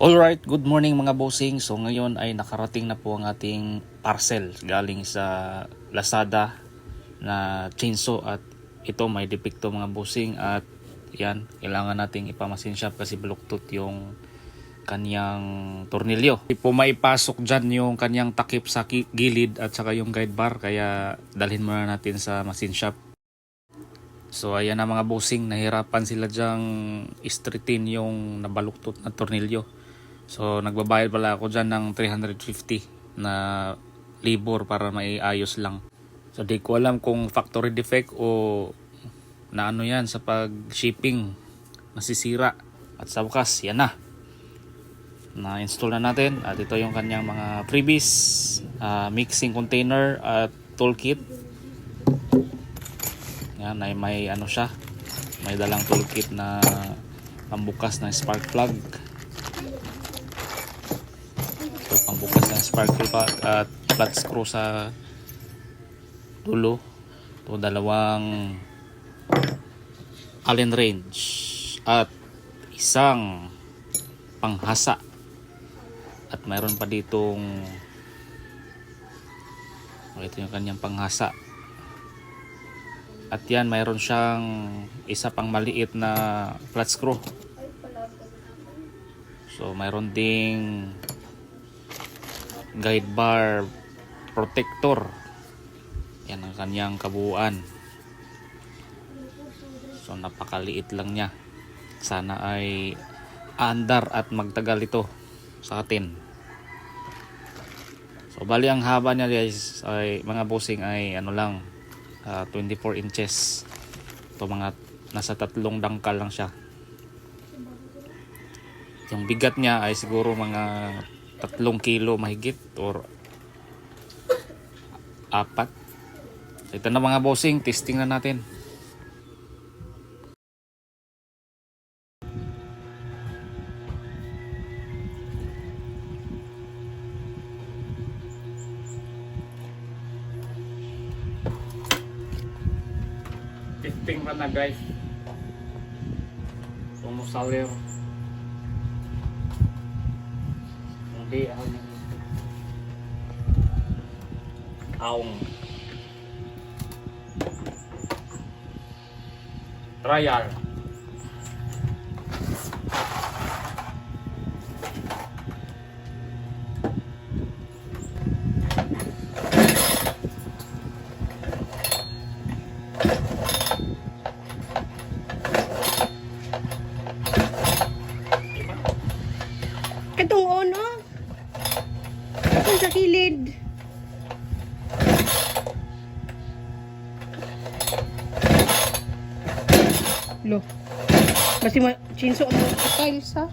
Alright, good morning mga bossing. So ngayon ay nakarating na po ang ating parcel galing sa Lazada na chainsaw at ito may depekto mga bossing at yan, kailangan nating ipamasin shop kasi baluktot yung kanyang tornilyo. Hindi po maipasok dyan yung kanyang takip sa gilid at saka yung guide bar kaya dalhin muna natin sa machine shop. So ayan na mga bossing, nahirapan sila dyang istritin yung nabaluktot na tornilyo. So nagbabayad pala ako dyan ng 350 na labor para maiayos lang. So di ko alam kung factory defect o na ano yan sa pag-shipping masisira. At sa wakas, yan na. Na-install na natin at ito yung kanyang mga freebies, ah, mixing container at toolkit. Yan, ay may ano siya. May dalang toolkit na pambukas ng spark plug. So, pambukas ng spark plug at flat screw sa dulo. Ito dalawang Allen wrench at isang panghasa. At mayroon pa ditong ito yung kanyang panghasa. At yan, mayroon siyang isa pang maliit na flat screw. So, mayroon ding guide bar protector. Yan ang kanyang kabuuan. So, napakaliit lang niya. Sana ay andar at magtagal ito sa atin. So, bali ang haba niya guys, ay mga bossing ay ano lang, ah, 24 inches. Ito mga nasa tatlong dangkal lang siya. Yung bigat niya ay siguro mga tatlong kilo mahigit or apat. Ito na mga bossing, testing na natin. Testing pa na guys. Sumusalir. Hindi ako nang Aong. Trial. Katong ono. Sa kilid. Lo. Kasi ma chinso ang tiles ha.